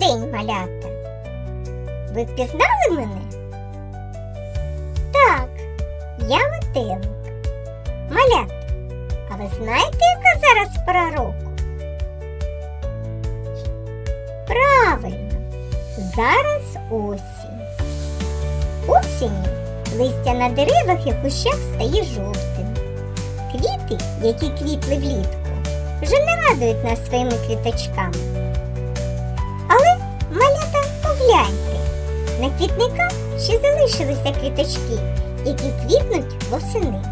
день, малята. Ви впізнали мене? Так, я метелик. Малята, а ви знаєте, яка зараз пора року? Правильно, зараз осінь. Осінню листя на деревах і кущах стає жовтим. Квіти, які квітли влітку, вже не радують нас своїми квіточками. На квітниках ще залишилися квіточки, які квітнуть восени.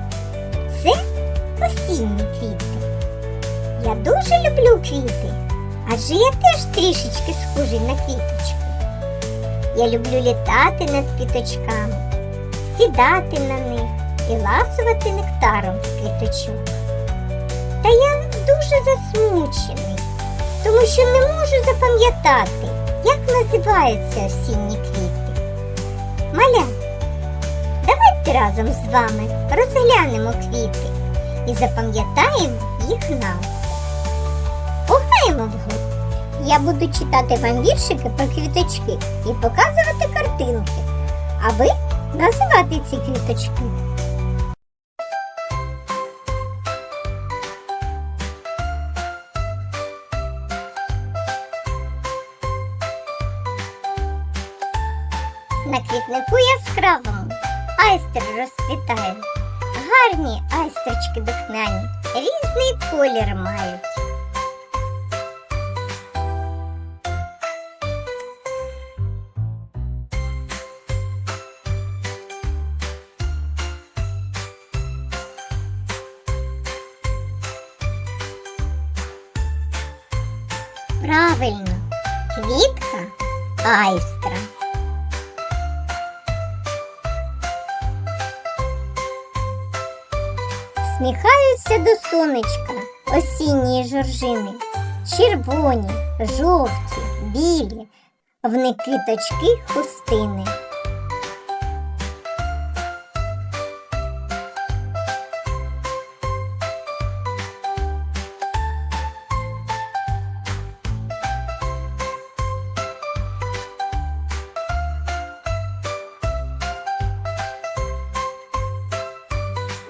Це осінні квіти. Я дуже люблю квіти, адже я теж трішечки схожий на квіточку. Я люблю літати над квіточками, сідати на них і ласувати нектаром з квіточок. Та я дуже засмучений, тому що не можу запам'ятати, як називаються осінні квіти. Маля, давайте разом з вами розглянемо квіти і запам'ятаємо їх назву. Пограємо вгору. Я буду читати вам віршики про квіточки і показувати картинки, а ви називати ці квіточки. На квітнику яскравому айстри розквітають. Гарні айстрочки духмяні, різний колір мають. Правильно, квітка айстра. Сміхаються до сонечка осінні жоржини, червоні, жовті, білі, в них хустини.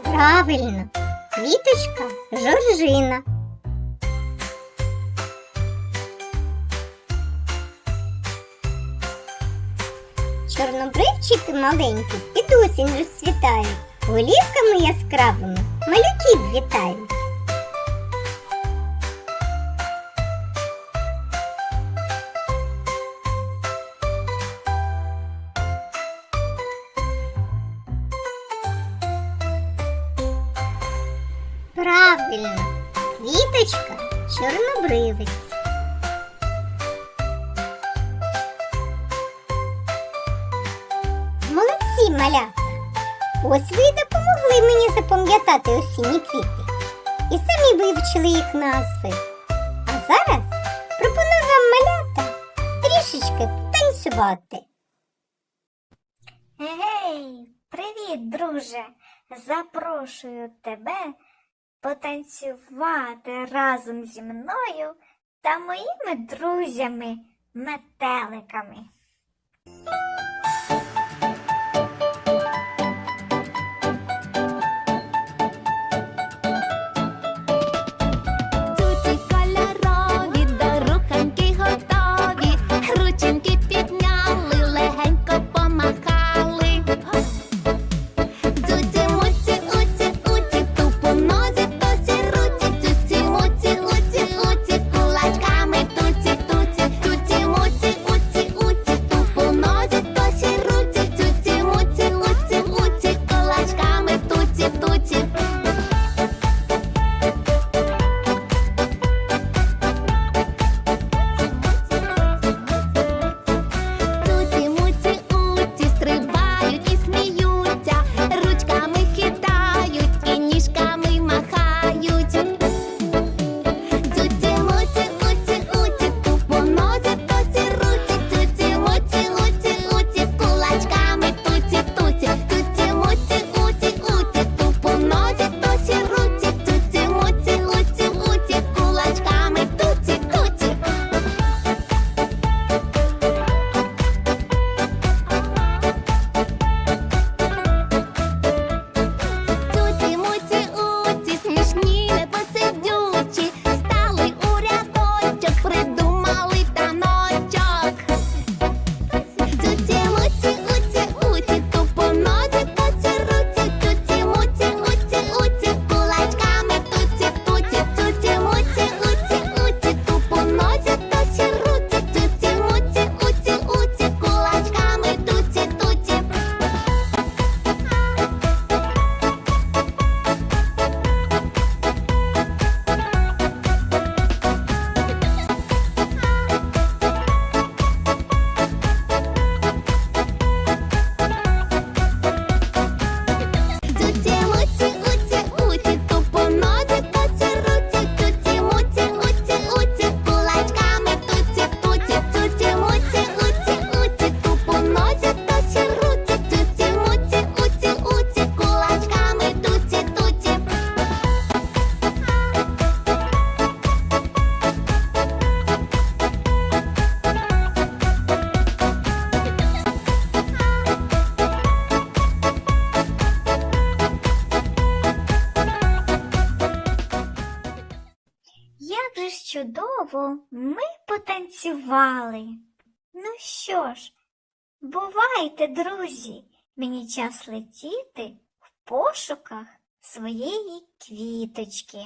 Правильно, квіточка жоржина. Чорнобривчики маленькі і осінь розцвітають, голівками яскравими малюків вітають. Правильно, квіточка чорнобривець. Молодці, малята! Ось ви допомогли мені запам'ятати осінні квіти і самі вивчили їх назви. А зараз пропоную вам малята трішечки танцювати. Гей, привіт, друже! Запрошую тебе потанцювати разом зі мною та моїми друзями метеликами. Чудово, ми потанцювали. Ну що ж, бувайте, друзі, мені час летіти в пошуках своєї квіточки.